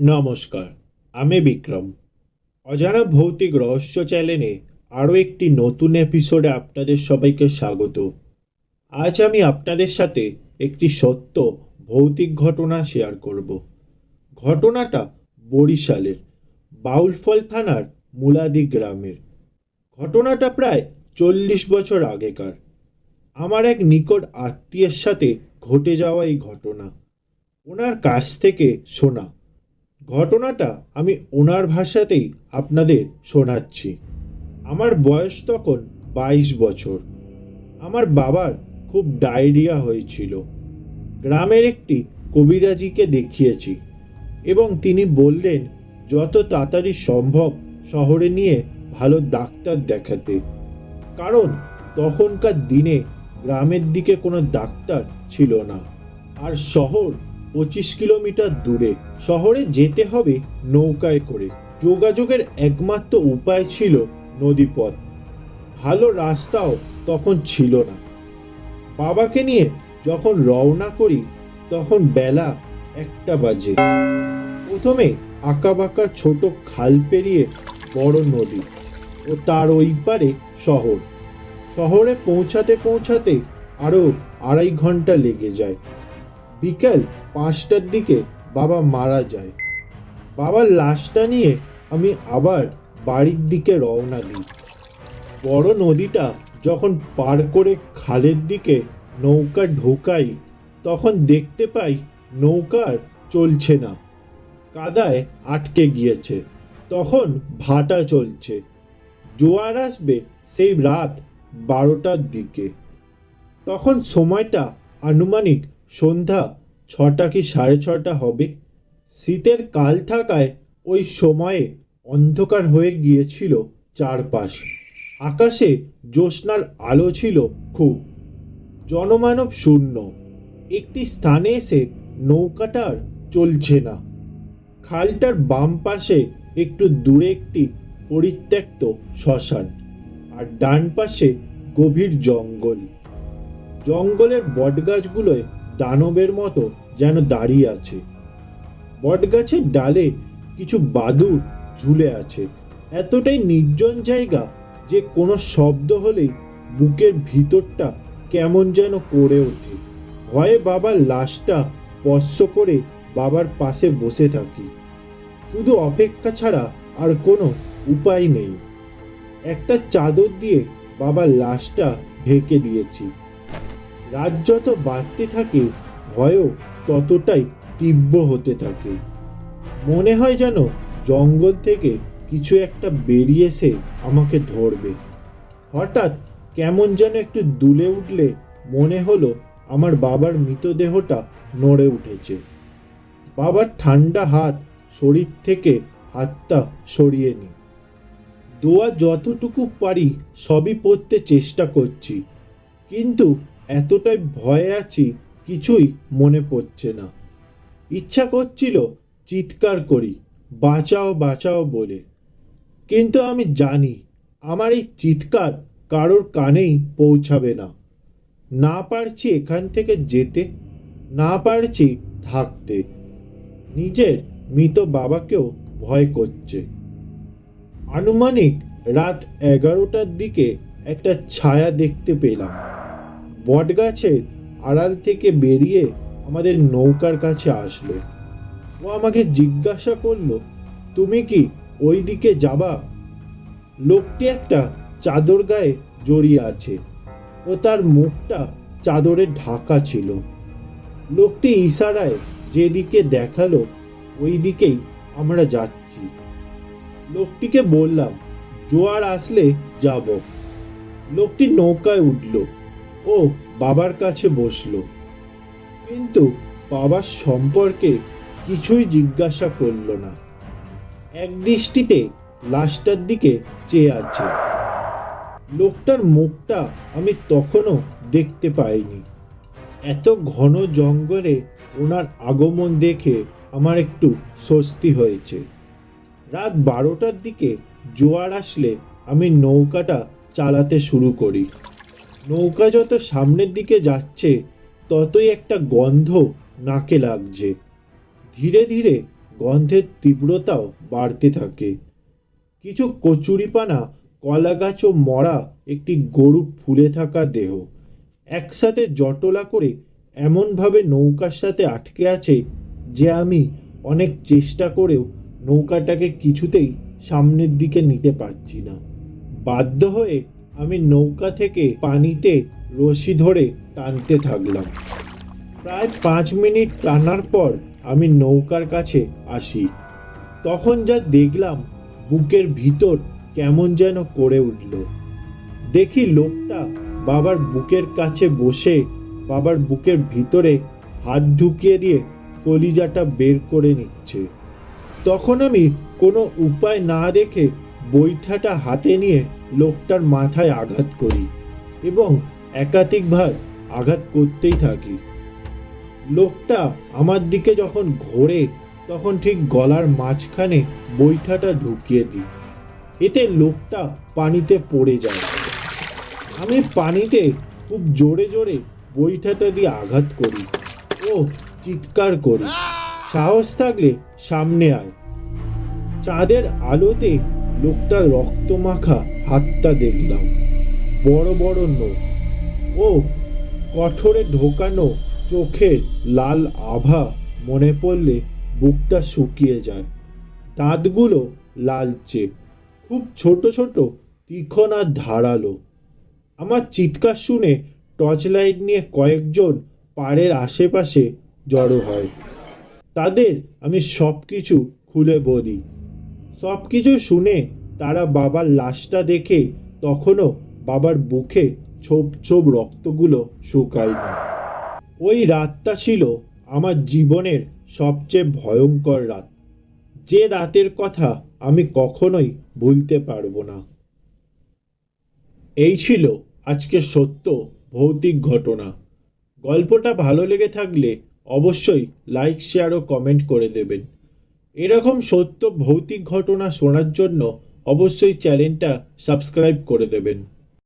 নমস্কার, আমি বিক্রম। অজানা ভৌতিক রহস্য চ্যানেলে আরও একটি নতুন এপিসোডে আপনাদের সবাইকে স্বাগত। আজ আমি আপনাদের সাথে একটি সত্য ভৌতিক ঘটনা শেয়ার করব। ঘটনাটা বরিশালের, বাউলফল থানার মুলাদি গ্রামের। ঘটনাটা প্রায় চল্লিশ বছর আগেকার। আমার এক নিকট আত্মীয়ের সাথে ঘটে যাওয়া এই ঘটনা। ওনার কাছ থেকে শোনা। ঘটনাটা আমি ওনার ভাষাতেই আপনাদের শোনাচ্ছি। আমার বয়স তখন বাইশ বছর। আমার বাবার খুব ডায়রিয়া হয়েছিল। গ্রামের একটি কবিরাজিকে দেখিয়েছি এবং তিনি বললেন, যত তাড়াতাড়ি সম্ভব শহরে নিয়ে ভালো ডাক্তার দেখাতে। কারণ তখনকার দিনে গ্রামের দিকে কোনো ডাক্তার ছিল না। আর শহর পঁচিশ কিলোমিটার দূরে। শহরে যেতে হবে নৌকায় করে। যোগাযোগের একমাত্র উপায় ছিল নদীপথ। ভালো রাস্তাও তখন ছিল না। বাবাকে নিয়ে যখন রওনা করি, তখন বেলা একটা বাজে। প্রথমে আঁকাবাঁকা ছোট খাল পেরিয়ে বড় নদী ও তার ওই পারে শহর। শহরে পৌঁছাতে পৌঁছাতে আরও আড়াই ঘণ্টা লেগে যায়। বিকেল পাঁচটার দিকে বাবা মারা যায়। বাবার লাশটা নিয়ে আমি আবার বাড়ির দিকে রওনা দিই। বড় নদীটা যখন পার করে খালের দিকে নৌকা ঢোকাই, তখন দেখতে পাই নৌকার চলছে না। কাদায় আটকে গিয়েছে। তখন ভাটা চলছে। জোয়ার আসবে সেই রাত বারোটার দিকে। তখন সময়টা আনুমানিক সন্ধ্যা ছটা কি সাড়ে ছটা হবে? শীতের কাল থাকায় ওই সময়ে অন্ধকার হয়ে গিয়েছিল চারপাশ। আকাশে জ্যোৎস্নার আলো ছিল খুব। জনমানব শূন্য। একটি স্থানে এসে নৌকাটার চলছে না। খালটার বাম পাশে একটু দূরে একটি পরিত্যক্ত শ্মশান আর ডান পাশে গভীর জঙ্গল। জঙ্গলের বটগাছগুলোয় দানবের মতো যেন দাঁড়িয়ে আছে। বটগাছের ডালে কিছু বাদুর ঝুলে আছে। এতটাই নির্জন জায়গা যে কোনো শব্দ হলেই বুকের ভিতরটা কেমন যেন করে ওঠে। ভয়ে বাবার লাশটা স্পর্শ করে বাবার পাশে বসে থাকি। শুধু অপেক্ষা ছাড়া আর কোনো উপায় নেই। একটা চাদর দিয়ে বাবার লাশটা ঢেকে দিয়েছি। রাত যত বাড়তে থাকে, ভয়ও ততটাই তীব্র হতে থাকে। মনে হয় যেন জঙ্গল থেকে কিছু একটা বেরিয়ে এসে আমাকে ধরবে। হঠাৎ কেমন যেন একটু দুলে উঠলে মনে হলো আমার বাবার মৃতদেহটা নড়ে উঠেছে। বাবার ঠান্ডা হাত শরীর থেকে হাতটা সরিয়ে নি। দোয়া যতটুকু পারি সবই পড়তে চেষ্টা করছি। কিন্তু এতটাই ভয়ে আছি কিছুই মনে পড়ছে না। ইচ্ছা করছিল চিৎকার করি, বাঁচাও বাঁচাও বলে। কিন্তু আমি জানি আমার এই চিৎকার কারোর কানেই পৌঁছাবে না। না পারছি এখান থেকে যেতে, না পারছি থাকতে। নিজের মৃত বাবাকেও ভয় করছে। আনুমানিক রাত এগারোটার দিকে একটা ছায়া দেখতে পেলাম। বটগাছের আড়াল থেকে বেরিয়ে আমাদের নৌকার কাছে আসলো। ও আমাকে জিজ্ঞাসা করল, তুমি কি ওই দিকে যাবা? লোকটি একটা চাদর গায়ে জড়িয়ে আছে ও তার মুখটা চাদরে ঢাকা ছিল। লোকটি ইশারায় যেদিকে দেখাল ওই দিকেই আমরা যাচ্ছি। লোকটিকে বললাম, জোয়ার আসলে যাব। লোকটি নৌকায় উঠল। ও বাবার কাছে বসল। কিন্তু বাবার সম্পর্কে কিছুই জিজ্ঞাসা করল না। এক দৃষ্টিতে লাশটার দিকে চেয়ে আছে। লোকটার মুখটা আমি তখনও দেখতে পাইনি। এত ঘন জঙ্গলে ওনার আগমন দেখে আমার একটু স্বস্তি হয়েছে। রাত বারোটার দিকে জোয়ার আসলে আমি নৌকাটা চালাতে শুরু করি। নৌকা যত সামনের দিকে যাচ্ছে, ততই একটা গন্ধ নাকে লাগছে। ধীরে ধীরে গন্ধের তীব্রতাও বাড়তে থাকে। কিছু কচুরিপানা কলা গাছ ও মরা একটি গরু ফুলে থাকা দেহ। একসাথে জটলা করে এমনভাবে নৌকার সাথে আটকে আছে যে আমি অনেক চেষ্টা করেও নৌকাটাকে কিছুতেই সামনের দিকে নিতে পারছি না। বাধ্য হয়ে আমি নৌকা থেকে পানিতে রশি ধরে টানতে থাকলাম। প্রায় পাঁচ মিনিট টানার পর আমি নৌকার কাছে আসি। তখন যা দেখলাম, বুকের ভিতর কেমন যেন করে উঠল। দেখি লোকটা বাবার বুকের কাছে বসে বাবার বুকের ভিতরে হাত ঢুকিয়ে দিয়ে কলিজাটা বের করে নিচ্ছে। তখন আমি কোনো উপায় না দেখে বৈঠাটা হাতে নিয়ে লোকটার মাথায় আঘাত করি এবং একাধিকবার আঘাত করতেই থাকি। লোকটা আমার দিকে যখন ঘোরে, তখন ঠিক গলার মাঝখানে বৈঠাটা ঢুকিয়ে দিই। এতে লোকটা পানিতে পড়ে যায়। আমি পানিতে খুব জোরে জোরে বৈঠাটা দিয়ে আঘাত করি ও চিৎকার করি। সাহস থাকলে সামনে আয়। চাঁদের আলোতে লোকটার রক্ত মাখা হাতটা দেখলাম। বড় বড় নখ। ও, কঠোরে ঢোকানো চোখের লাল আভা মনে পড়লে বুকটা শুকিয়ে যায়। দাঁতগুলো লালচে, খুব ছোট ছোট, তীক্ষ্ণ আর ধারালো। আমার চিৎকার শুনে টর্চ লাইট নিয়ে কয়েকজন পাড়ের আশেপাশে জড়ো হয়। তাদের আমি সব কিছু খুলে বলি। সব কিছু শুনে তারা বাবার লাশটা দেখে তখনও বাবার বুকে ছোপ ছোপ রক্তগুলো শুকায়নি। ওই রাতটা ছিল আমার জীবনের সবচেয়ে ভয়ঙ্কর রাত। যে রাতের কথা আমি কখনোই ভুলতে পারব না। এই ছিল আজকে সত্য ভৌতিক ঘটনা। গল্পটা ভালো লেগে থাকলে অবশ্যই লাইক, শেয়ার ও কমেন্ট করে দেবেন। এরকম সত্য ভৌতিক ঘটনা শোনার জন্য অবশ্যই চ্যানেলটা সাবস্ক্রাইব করে দেবেন।